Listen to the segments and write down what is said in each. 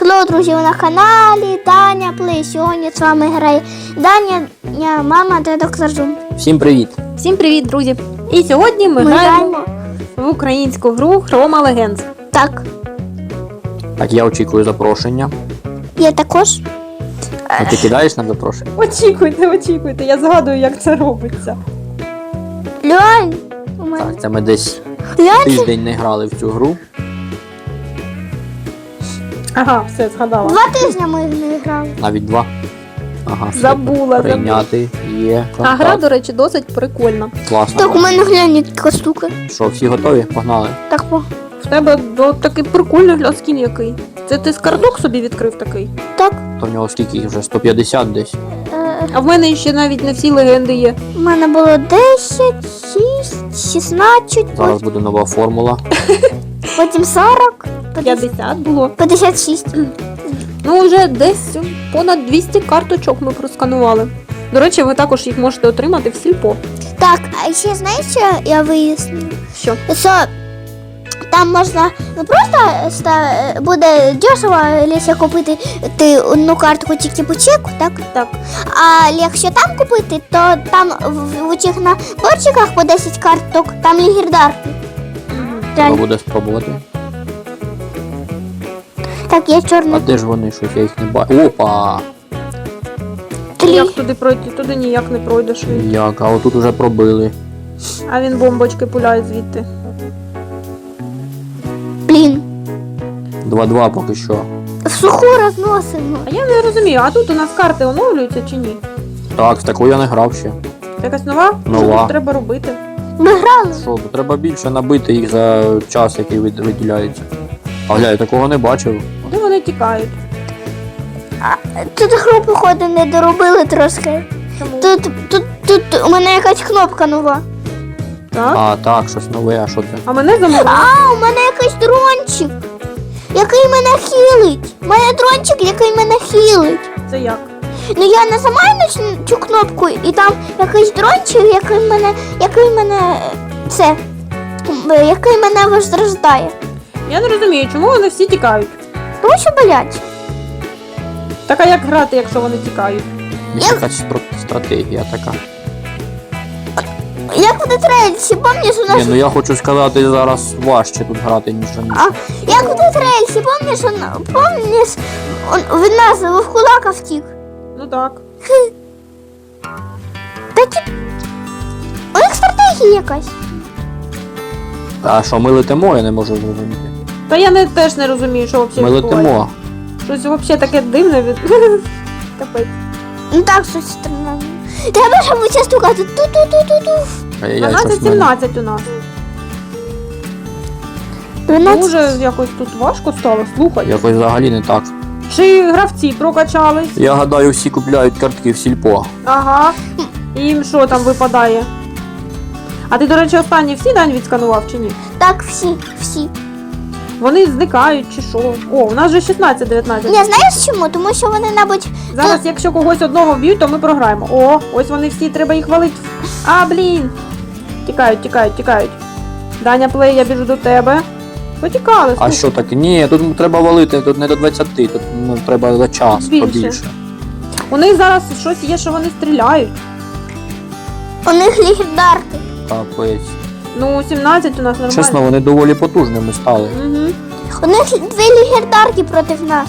Хелло, друзі, ви на каналі Даня Плей. Сьогодні з вами грає Даня, ня, мама та доктор Жум. Всім привіт! Всім привіт, друзі! І сьогодні ми, Ми граємо граємо. в українську гру Chroma Legends. Так, Так, я очікую запрошення. я також. Ну, ти кидаєш нам запрошення? Очікуйте, очікуйте, я згадую, як це робиться. Льонь. Так, це ми десь Льонь, тиждень не грали в цю гру. Ага, все, згадала. два тижні ми не грали. Навіть два. Ага, все. Забула, забула. Прийняти є. А гра, контакт. до речі, досить прикольна. Класно. Так, у мене глянь, яка штука. Що, всі готові? Погнали. Так, по. В тебе до такий прикольний гляскін який. Це ти скардок собі відкрив такий. Так. То в нього скільки їх вже 150 десь. Е, А в мене ще навіть не всі легенди є. у мене було 10, 6, 16, Зараз буде нова формула. потім 40, 50, 50 було. 56. Ну, вже десь понад 200 карточок ми просканували. До речі, ви також їх можете отримати в сільпо. Так, а ще знаєш, що я вияснила? Що? Що там можна не просто буде дешево, якщо купити ти одну картку тільки по чеку, так? Так. А якщо там купити, то там в, в цих наборчиках по 10 карток, там легендарки. Треба буде спробувати. Так, я А де ж вони? Щось я їх не бачу. Опа! Як туди пройти? Туди ніяк не пройдеш. Як? А отут уже пробили. А він бомбочки пуляє звідти. 2-2 поки що. В суху розносимо. А я не розумію, а тут у нас карти оновлюються чи ні? Так, в таку я не грав ще. Це Якась нова? Що тут треба робити? Ми грали. Що, треба більше набити їх за час, який виділяється. А гля, я такого не бачив. Де вони тікають? Тут гру, походу, не доробили трошки. Чому? Тут, тут, тут у мене якась кнопка нова. Так. А, так, щось нове, а що це? А мене замовили. А, у мене якийсь дрончик, який мене хілить. Мене дрончик, який мене хілить. Це як? Ну я нажимаю на цю- цю кнопку, і там якийсь дрончик, який мене, який мене е, це, який мене возрождає. Я не розумію, чому вони всі тікають? Тому що болять. Так а як грати, якщо вони тікають? Якась стратегія така. Як в Детрейсі, пам'ятаєш, у Ні, нас... ну я хочу сказати, зараз важче тут грати, ніж раніше. А, як в Детрейсі, пам'ятаєш, он- пам'ятаєш, он- від нас в кулака втік. Ну так. Такі... У них стратегія якась. А що, ми летимо, я не можу зрозуміти. Та я не, теж не розумію, що взагалі Ми летимо. Щось взагалі таке дивне від. Капець. Ну так, щось странно. Треба, щоб ця штука тут ту-ту-ту-ту-ту. Ай-яй, щось в мене. 12-17 у нас. 12. Дуже якось тут важко стало, слухай. Якось взагалі не так. Чи гравці прокачались? Я гадаю, всі купляють картки в сільпо. Ага. І їм що там випадає? А ти, до речі, останні всі дань відсканував чи ні? Так, всі, всі. Вони зникають чи що? О, у нас же 16-19. Ні, знаєш чому? Тому що вони, мабуть, Зараз, якщо когось одного вб'ють, то ми програємо. О, ось вони всі, треба їх валити. А, блін. Тікають, тікають, тікають. Даня плей, я біжу до тебе. Потікали, А слухай. що таке? Ні, тут треба валити, тут не до 20, тут ну, треба за час Більше. побільше. У них зараз щось є, що вони стріляють. у них легендарки. Капець. Ну, 17 у нас нормально. Чесно, вони доволі потужними стали. Угу. У них дві легендарки проти нас.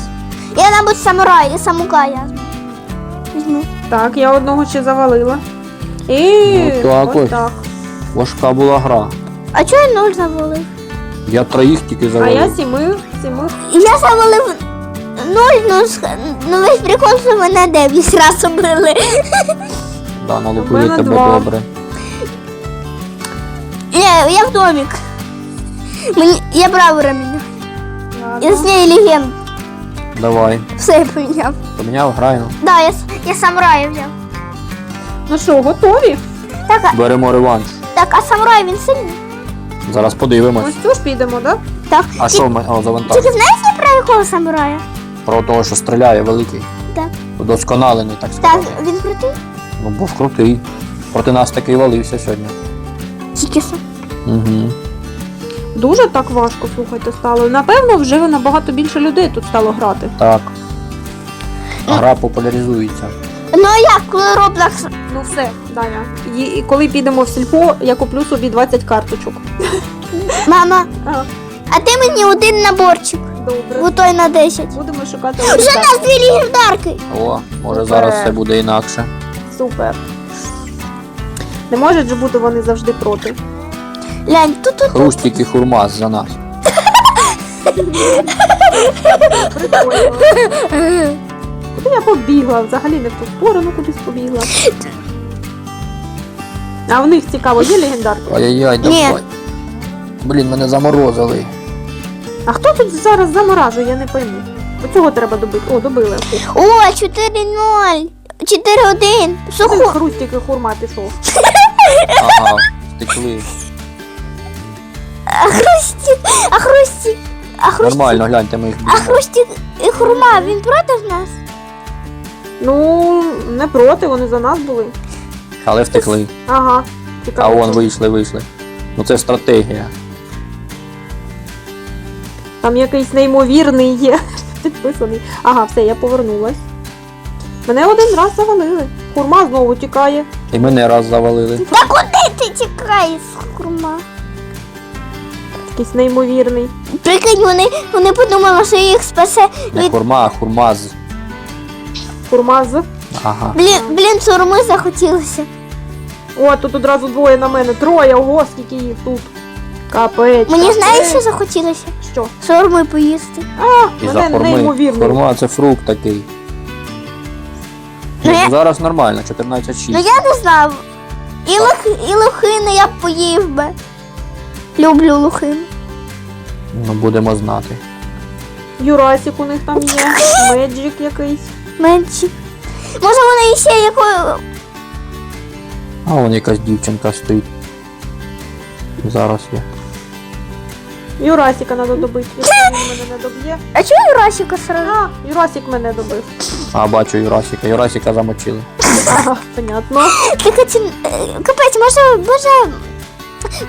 Я, мабуть, самурай, я. Візьму. Так, я одного ще завалила. І Ну, так ось ось. так. Важка була гра. А чого я нуль завалив? Я троїх тільки А завалив. я сіми, сіми. Я завалив нуль, ну, ну весь прикол, що мене дев'ять раз обрили. Да, налупили мене тебе два. добре. Я, я в домик. Мені, я бравера міняв. Я з неї легенд. Давай. Все я поміняв. Поміняв, граємо. Да, я, с- я самурая взяв. Ну що, готові? Так, а, Беремо реванш. так, а самурай він сильний? Зараз подивимось. Ось цю ж підемо, так? Так. А що ми. О, завантаж. Тільки знаєш я про якого самурая? Про того, що стріляє великий. Так. Удосконалений, так Так, сказати. він крутий? Ну, був крутий. Проти нас такий валився сьогодні. Тільки що. Угу. Дуже так важко, слухайте, стало. Напевно, вже набагато більше людей тут стало грати. Так. Гра популяризується. Ну а як, коли Roblox Ну все, Даня. І, і коли підемо в сільпо, я куплю собі 20 карточок. Мама, Ага, а ти мені один наборчик, добре. бо той на 10. Будемо шукати Вже один нас дві легендарки. О, може Супер. зараз все буде інакше. Супер. Не можуть же бути вони завжди проти. Глянь, тут тут. Хрустик і хурмас за нас. Прикольно. Куди я побігла? Взагалі не в ту сторону кудись побігла. А в них цікаво, є легендарки? Ай-яй-яй, Ні. давай. Блін, мене заморозили. А хто тут зараз заморажує, я не пойму. Оцього треба добити. О, добили. О, 4-0. 4-1. Один Сухо. хрустик і хурма пішов. Ага, втекли. А хрустик, а хрустик, а хрустик, Нормально, гляньте, ми їх а б'ємо. хрустик і хурма, він проти нас? Ну, не проти, вони за нас були. Але втекли. Ага. А Цікаво. вон вийшли, вийшли. Ну це стратегія. Там якийсь неймовірний є. Підписаний. Ага, все, я повернулась. Мене один раз завалили. Хурма знову тікає. І мене раз завалили. Та куди ти тікаєш, хурма? Якийсь неймовірний. Прикинь, вони, вони подумали, що їх спасе Не від... хурма, а хурмаз. Хурма з. Ага. Блін, блін, сурми захотілося. О, тут одразу двоє на мене. Троє, ого, скільки їх тут. Капець. Мені капець. знаєш, що захотілося? Що? Шаурми поїсти. А, І за мене хурми. неймовірний. Хурма це фрукт такий. Ну, я- Зараз нормально, 14-6. Ну я не знав. І, лох, і лохини я б поїв би. Люблю лохин. Ну будемо знати. Юрасик у них там є. Меджик якийсь. Менші. Може вони ще якою. А вон якась дівчинка стоїть. Зараз є. Юрасика треба добити. Якщо він мене не доб'є. А чого Юрасіка сразу? А, Юрасик мене добив. А, бачу Юрасика. Юрасика замочили. Ага, понятно. Так ці... е, Капець, може, може.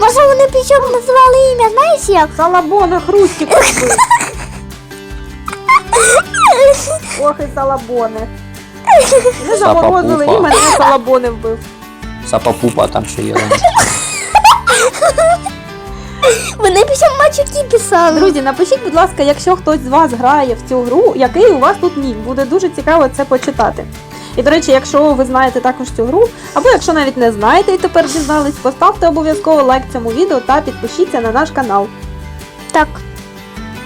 Може вони причому називали ім'я, знаєш як? Салабона хрустик добив. Ох і салабони. Не заморозили і мене салабони вбив. Сапа-пупа там ще є. Вони після матчуки писали. Друзі, напишіть, будь ласка, якщо хтось з вас грає в цю гру, який у вас тут нік. Буде дуже цікаво це почитати. І до речі, якщо ви знаєте також цю гру, або якщо навіть не знаєте і тепер дізнались, поставте обов'язково лайк цьому відео та підпишіться на наш канал. Так.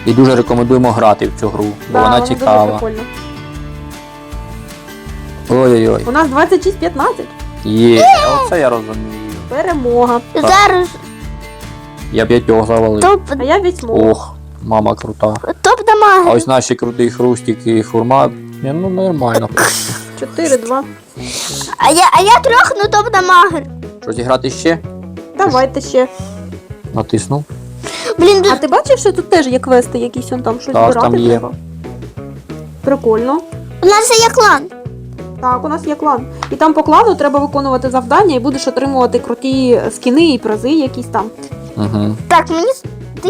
І дуже рекомендуємо грати в цю гру, бо Да, вона цікава. Дуже. Ой-ой-ой. У нас 26-15. Є, оце я розумію. Перемога. Зараз Я п'ятьох завалив. топ, А я вісьмо. Ох, мама крута. топ А ось наші круті хрустики і хурма. Ні, ну нормально. 4-2. А я, а я трьох, ну топ дамагер. Що зіграти ще? Давайте ще. Натиснув. Блін, А ти бачив, що тут теж є квести якісь он там щось Так, збирати там є. треба? Прикольно. у нас є клан. Так, у нас є клан. І там по клану треба виконувати завдання і будеш отримувати круті скіни і призи якісь там. Угу. Так, мені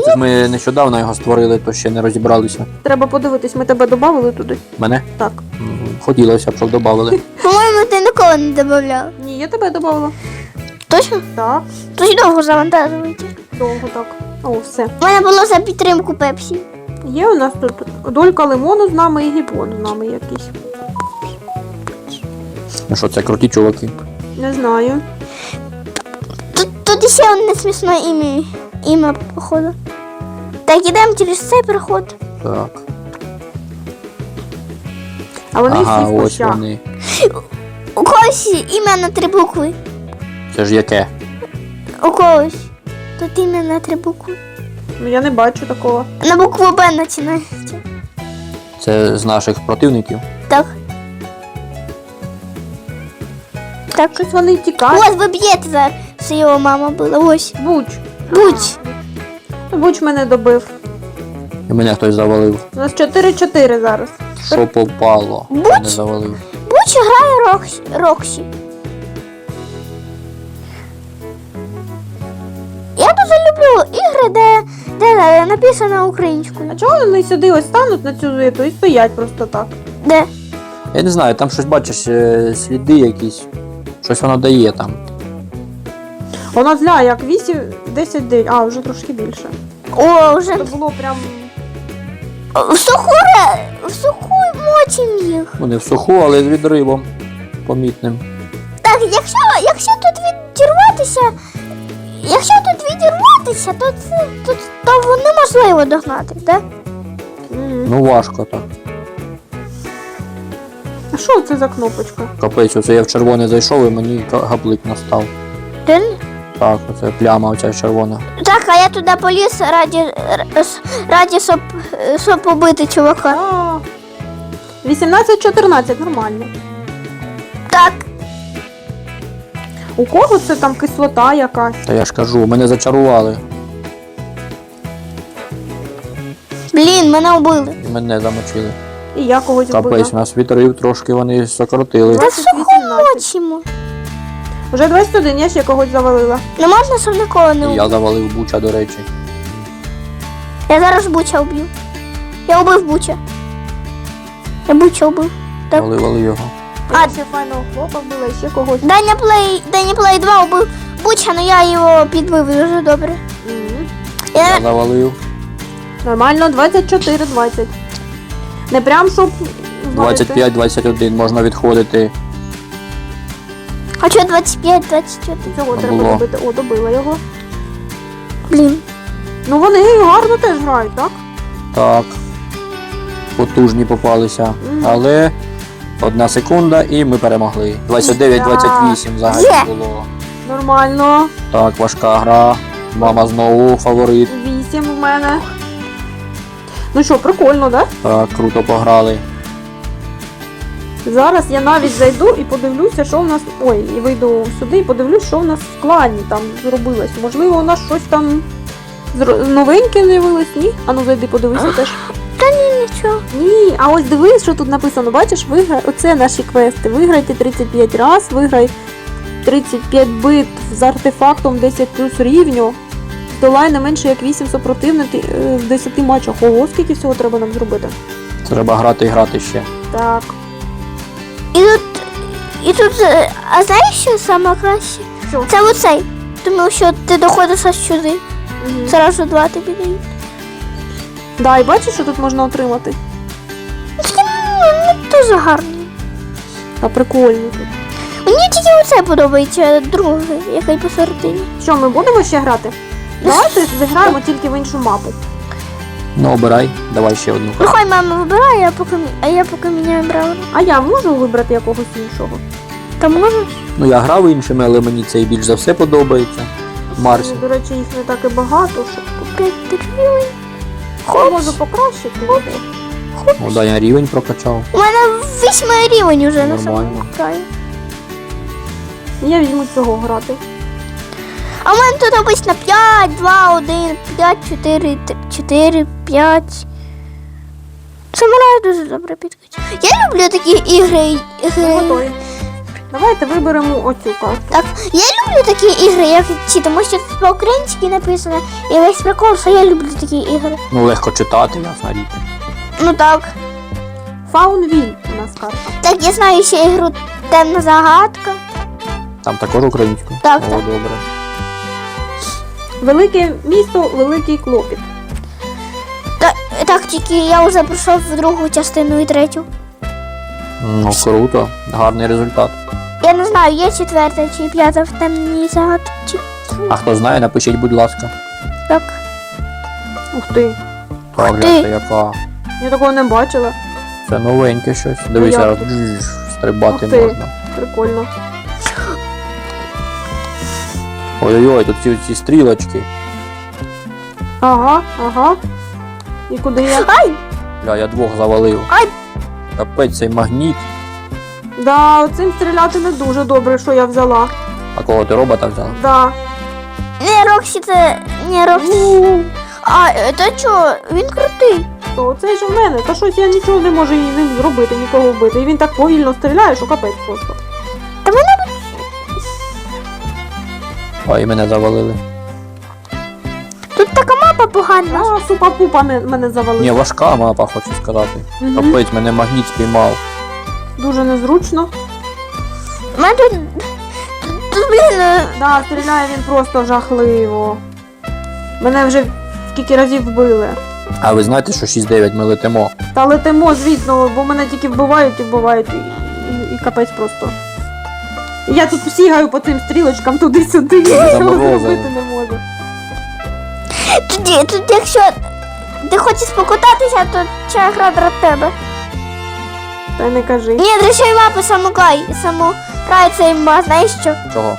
Це ми нещодавно його створили, то ще не розібралися. Треба подивитись, ми тебе додали туди. Мене? Так. М, Хотілося б, щоб додали. по-моєму, ти ніколи не додавав. Ні, я тебе додала. Точно? Так, Тож довго завантажуєте. довго так. О, все. У мене було за підтримку Пепсі. Є у нас тут долька лимону з нами і гіпон з нами якийсь. Ну що, це круті чуваки. Не знаю. Тут, тут ще одне смішне ім'я, ім'я, походу. Так, ідемо через цей переход. Так. А вони ага, всі в ось кущах. вони. У когось ім'я на три букви. Це ж яке? У когось. Тут ім'я на три букви. Ну я не бачу такого. На букву Б починається. Це з наших противників. Так. Так. Щось вони тікають. Ось ви б'єте зараз, що його мама була. Ось. Буч. Будь. Ну, Буч мене добив. І мене хтось завалив. У нас 4-4 зараз. Що попало? Будь. Мене завалив. Будь грає Роксі. Роксі. Я дуже люблю ігри ігри, де, де написано українською. А чого вони сюди ось стануть на цю зиту і стоять просто так? Де? Я не знаю, там щось бачиш, е, сліди якісь. Щось воно дає там. Вона зля, як 8, 10 день, а вже трошки більше. О, вже Це було прям. в суху, в суху мочим їх. Ну не в суху, але з відривом помітним. Так, якщо, якщо тут відірватися, якщо тут відірватися, то це то, то неможливо догнати, так? Мгм. Ну важко так. А що це за кнопочка? Капець, оце я в червоне зайшов і мені гаплик настав. Реально? Так, оце пляма оця червона. Так, а я туди поліз раді, раді щоб, щоб побити чувака. 18-14, нормально. Так, У кого це там кислота якась? Та я ж кажу, мене зачарували блін, мене вбили. і мене замочили. І я когось Капець, у вбила. нас відрив трошки вони сократили. Суху 20-18. мочимо. Вже 21, я ще когось завалила. Не можна, щоб нікого не вбив. Я завалив буча, до речі. Я зараз Буча вб'ю. Я вбив Буча. Я Буча вбив. Так. Вали, вали його. Я А- ще файного хлопа вбила, і ще когось. Даня Плей, Даня Плей 2 вбив Буча, але я його підбив дуже добре. Мгм. Я, Я завалив. Нормально, 24-20. Не прям щоб. 25-21 можна відходити. а що 25, 24? Цього треба було. добити. О, добила його. Блін. Ну вони гарно теж грають, так? Так. Потужні попалися. Але одна секунда і ми перемогли. 29-28 взагалі Є. було. Нормально. Так, важка гра. Мама знову фаворит. 8 в мене. Ну що, прикольно, так? Так, круто пограли. Зараз я навіть зайду і подивлюся, що в нас. Ой, і вийду сюди і подивлюсь, що в нас в клані там зробилось. Можливо, у нас щось там зро- новеньке з'явилось, ні? Ану зайди, подивися теж. Та ні, нічого. Ні, а ось дивись, що тут написано. Бачиш, виграй. Оце наші квести. Виграйте 35 раз, виграй 35 бит з артефактом 10 плюс рівню. Здолай не менше як 8 супротивників е, в 10 матчах. Ого, скільки всього треба нам зробити. Треба грати і грати ще. Так. І тут, і тут, е, а знаєш, що саме краще? Що? Це оцей. Тому що ти доходиш аж сюди. Угу. Зразу два тобі дають. Да, і бачиш, що тут можна отримати? Ну, не дуже гарно. Та прикольно тут. Мені тільки оце подобається, другий, який посередині. Що, ми будемо ще грати? Давайте зіграємо тільки в іншу мапу. Ну, обирай, давай ще одну. Ну хай мама вибирає, а поки, а я поки міняю браузер. А я можу вибрати якогось іншого? Та можеш? Ну я грав іншими, але мені цей більш за все подобається. Марсі. Ну, До речі, їх не так і багато, щоб Купити гривень. я Хоп. можу покращити. О, да, я рівень прокачав. У мене восьмий рівень уже на Нормально. самому краю. Я візьму цього грати. А в мене тут обично 5, 2, 1, 5, 4, 4, 5. Самурай дуже добре підкачав. Я люблю такі ігри. Ігри. Давайте виберемо оцю карту. Так, я люблю такі ігри, як ці, тому що тут по-українськи написано. І весь прикол, що я люблю такі ігри. Ну легко читати, ясна річ. Ну так. Фаунвіль у нас карта. Так, я знаю ще ігру Темна загадка. Там також українською. Так, О, так. добре. Велике місто, великий клопіт. Та, так, тільки я вже пройшов в другу частину і третю. Ну, круто, гарний результат. Я не знаю, є четверта чи п'ята в темній загадці. А хто знає, напишіть, будь ласка. Так. Ух ти. Так, ти. яка. Я такого не бачила. Це новеньке щось. Дивись, зараз джж, стрибати Ух ти. можна. Прикольно. Ой-ой-ой, тут ці, ці стрілочки. Ага, ага. І куди я? Ай! Бля, я двох завалив. Ай! Капець цей магніт. Да, оцим стріляти не дуже добре, що я взяла. А кого ти робота взяв? Да. Не, Роксі це. Не, Роксі. А, е, та що, він крутий. То цей же в мене. Та щось я нічого не можу їй ним зробити, нікого вбити. І він так повільно стріляє, що капець просто. Ой, мене завалили. Тут така ладно. А, супа-пупа ме- мене Ні, важка мапа, хочу сказати. Мгм. Капець, мене магніт спіймав. Дуже незручно. У мене тут. Тут, блін, е, Да, стріляє він просто жахливо. Мене вже скільки разів вбили. А ви знаєте, що 6-9 ми летимо? Та летимо, звісно, бо мене тільки вбивають і вбивають, і, і, і капець просто. Я тут сігаю по цим стрілочкам туди-сюди, нічого заморозили. зробити не можу. тоді, тут, якщо ти хочеш покататися, то ця гра для тебе. Та й не кажи. Ні, для цієї мапи самурай. Самурай це імба, знаєш що? Чого?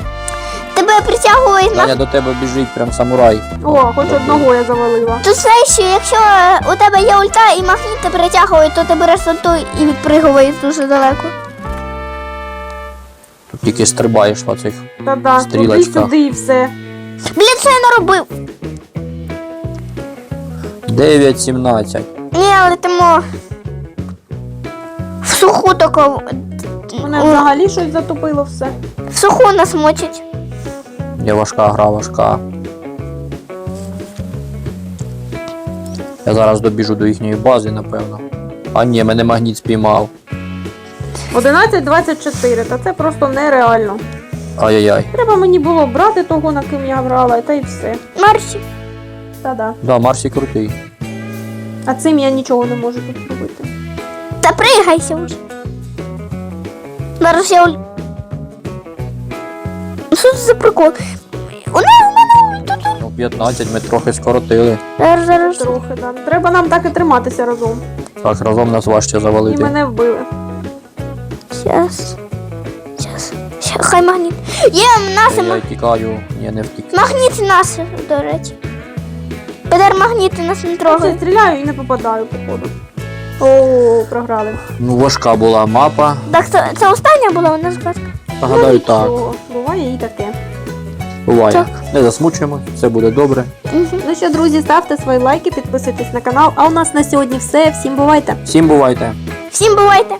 Тебе притягують на Даня до тебе біжить прям самурай. О, хоч одного я завалила. Тут знаєш, що якщо е, у тебе є ульта і магніт тебе притягує, то ти береш ульту і відпригуєш дуже далеко. Тільки стрибаєш в оцих. Та-да, Стрілочка. туди-сюди і все. Блін, що я наробив? 9-17. Ні, але ти летимо. В суху тако. Мене О, взагалі щось затопило все. В суху нас мочить. Є важка гра, важка. Я зараз добіжу до їхньої бази, напевно. А ні, мене магніт спіймав. 11.24, та це просто нереально. Ай-яй-яй. Треба мені було брати того, на ким я грала, та й все. Марсі. Та-да. Да, Марсі крутий. А цим я нічого не можу тут зробити. Та пригайся вже. Зараз я уль... Що це за прикол? У мене, у мене тут. Ну, 15 ми трохи скоротили. Зараз, зараз. Трохи, да. Треба нам так і триматися разом. Так, разом нас важче І завалити. мене вбили. Щас. Щас. Щас. Хай магніт. Є, в нас Я, ма- я. Не втік. магніт нас, до речі. Педер магніти нас не Я трогає. стріляю і не попадаю, походу. О, програли. Ну, важка була мапа. Так, це, це остання була у нас казка. Нагадаю, так. Нічого, Буває і таке. Буває. Так. Не засмучуємо, все буде добре. Угу. Ну що, друзі, ставте свої лайки, підписуйтесь на канал. А у нас на сьогодні все. Всім бувайте! Всім бувайте! Всім бувайте!